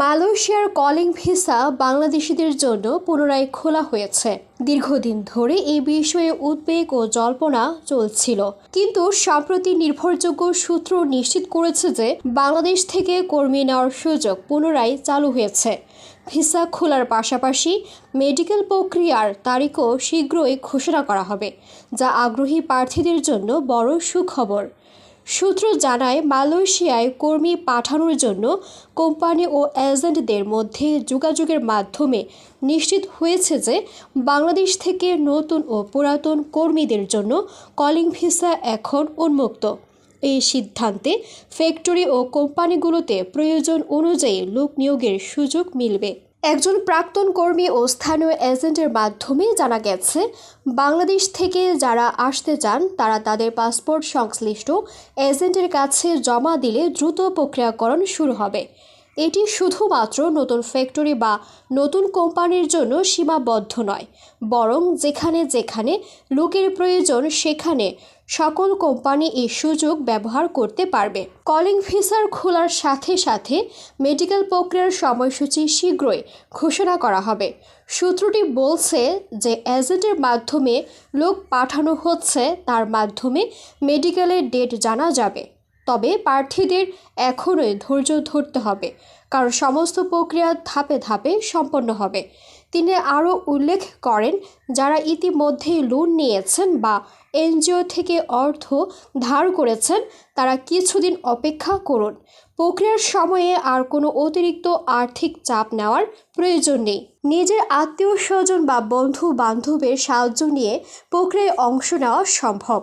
মালয়েশিয়ার calling visa বাংলাদেশিদের জন্য পুনরায় খোলা হয়েছে। দীর্ঘদিন ধরে এই বিষয়ে উদ্বেগ ও জল্পনা চলছিল। কিন্তু সম্প্রতি নির্ভরযোগ্য সূত্র নিশ্চিত করেছে যে বাংলাদেশ থেকে কর্মী নেওয়ার সুযোগ পুনরায় চালু হয়েছে। ভিসা খোলার পাশাপাশি মেডিকেল প্রক্রিয়ার তারিখও শীঘ্রই ঘোষণা করা হবে, যা আগ্রহী প্রার্থীদের জন্য বড় সুখবর। সূত্র জানায়, মালয়েশিয়ায় কর্মী পাঠানোর জন্য কোম্পানি ও এজেন্টদের মধ্যে যোগাযোগের মাধ্যমে নিশ্চিত হয়েছে যে বাংলাদেশ থেকে নতুন ও পুরাতন কর্মীদের জন্য কলিং ভিসা এখন উন্মুক্ত। এই সিদ্ধান্তে ফ্যাক্টরি ও কোম্পানিগুলোতে প্রয়োজন অনুযায়ী লোক নিয়োগের সুযোগ মিলবে। একজন প্রাক্তন কর্মী ও স্থানীয় এজেন্টের মাধ্যমে জানা গেছে, বাংলাদেশ থেকে যারা আসতে চান, তারা তাদের পাসপোর্ট সংশ্লিষ্ট এজেন্টের কাছে জমা দিলে দ্রুত প্রক্রিয়াকরণ শুরু হবে। এটি শুধুমাত্র নতুন ফ্যাক্টরি বা নতুন কোম্পানির জন্য সীমাবদ্ধ নয়, বরং যেখানে যেখানে লোকের প্রয়োজন সেখানে সকল কোম্পানি এই সুযোগ ব্যবহার করতে পারবে। কলিং ভিসার খোলার সাথে সাথে মেডিকেল প্রক্রিয়ার সময়সূচি শীঘ্রই ঘোষণা করা হবে। সূত্রটি বলছে যে এজেন্টের মাধ্যমে লোক পাঠানো হচ্ছে, তার মাধ্যমে মেডিকেলের ডেট জানা যাবে। তবে প্রার্থীদের এখনই ধৈর্য ধরতে হবে, কারণ সমস্ত প্রক্রিয়া ধাপে ধাপে সম্পন্ন হবে। তিনি আরও উল্লেখ করেন, যারা ইতিমধ্যেই লোন নিয়েছেন বা এনজিও থেকে অর্থ ধার করেছেন, তারা কিছুদিন অপেক্ষা করুন। প্রক্রিয়ার সময়ে আর কোনো অতিরিক্ত আর্থিক চাপ নেওয়ার প্রয়োজন নেই। নিজের আত্মীয় স্বজন বা বন্ধু বান্ধবের সাহায্য নিয়ে প্রক্রিয়ায় অংশ নেওয়া সম্ভব।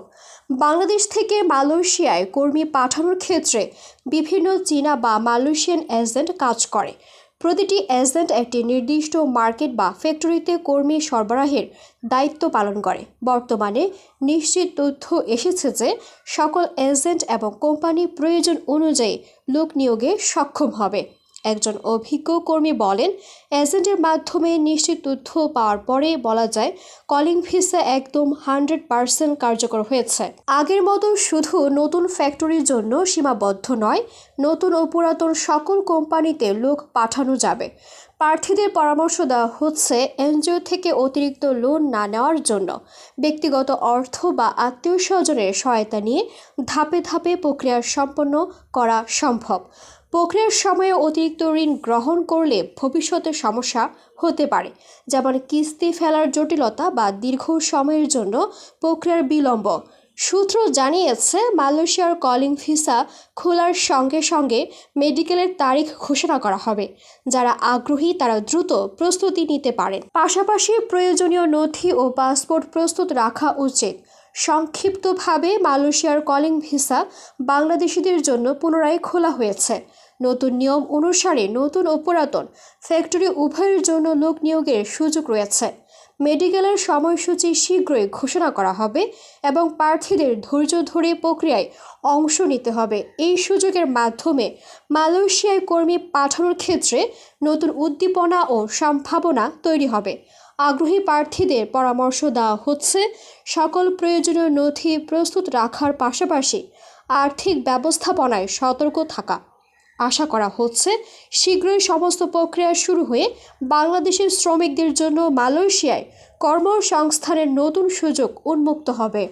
বাংলাদেশ থেকে মালয়েশিয়ায় কর্মী পাঠানোর ক্ষেত্রে বিভিন্ন চীনা বা মালয়েশিয়ান এজেন্ট কাজ করে। প্রতিটি এজেন্ট একটি নির্দিষ্ট মার্কেট বা ফ্যাক্টরিতে কর্মী সরবরাহের দায়িত্ব পালন করে। বর্তমানে নিশ্চিত তথ্য এসেছে যে সকল এজেন্ট এবং কোম্পানি প্রয়োজন অনুযায়ী লোক নিয়োগে সক্ষম হবে। একজন অভিজ্ঞ কর্মী বলেন, এজেন্টের মাধ্যমে নিশ্চিত তথ্য পাওয়ার পরে বলা যায়, কলিং ভিসা একদম হান্ড্রেড পার্সেন্ট কার্যকর হয়েছে। আগের মতো শুধু নতুন ফ্যাক্টরির জন্য সীমাবদ্ধ নয়, নতুন ও পুরাতন সকল কোম্পানিতে লোক পাঠানো যাবে। প্রার্থীদের পরামর্শ দেওয়া হচ্ছে এনজিও থেকে অতিরিক্ত লোন না নেওয়ার জন্য। ব্যক্তিগত অর্থ বা আত্মীয় স্বজনের সহায়তা নিয়ে ধাপে ধাপে প্রক্রিয়া সম্পন্ন করা সম্ভব। প্রক্রিয়ার সময়ে অতিরিক্ত ঋণ গ্রহণ করলে ভবিষ্যতে সমস্যা হতে পারে, যেমন কিস্তি ফেলার জটিলতা বা দীর্ঘ সময়ের জন্য প্রক্রিয়ার বিলম্ব। সূত্র জানিয়েছে, মালয়েশিয়ার কলিং ভিসা খোলার সঙ্গে সঙ্গে মেডিকেলের তারিখ ঘোষণা করা হবে। যারা আগ্রহী, তারা দ্রুত প্রস্তুতি নিতে পারেন। পাশাপাশি প্রয়োজনীয় নথি ও পাসপোর্ট প্রস্তুত রাখা উচিত। সংক্ষিপ্তভাবে, মালয়েশিয়ার কলিং ভিসা বাংলাদেশিদের জন্য পুনরায় খোলা হয়েছে। নতুন নিয়ম অনুসারে নতুন ও পুরাতন ফ্যাক্টরি উভয়ের জন্য লোক নিয়োগের সুযোগ রয়েছে। মেডিকেলের সময়সূচি শীঘ্রই ঘোষণা করা হবে এবং প্রার্থীদের ধৈর্য ধরে প্রক্রিয়ায় অংশ নিতে হবে। এই সুযোগের মাধ্যমে মালয়েশিয়ায় কর্মী পাঠানোর ক্ষেত্রে নতুন উদ্দীপনা ও সম্ভাবনা তৈরি হবে। আগ্রহী প্রার্থীদের পরামর্শ দেওয়া হচ্ছে, সকল প্রয়োজনীয় নথি প্রস্তুত রাখার পাশাপাশি আর্থিক ব্যবস্থাপনায় সতর্ক থাকা। আশা করা হচ্ছে, শীঘ্রই সমস্ত প্রক্রিয়া শুরু হয়ে বাংলাদেশের শ্রমিকদের জন্য মালয়েশিয়ায় কর্মসংস্থানের নতুন সুযোগ উন্মুক্ত হবে।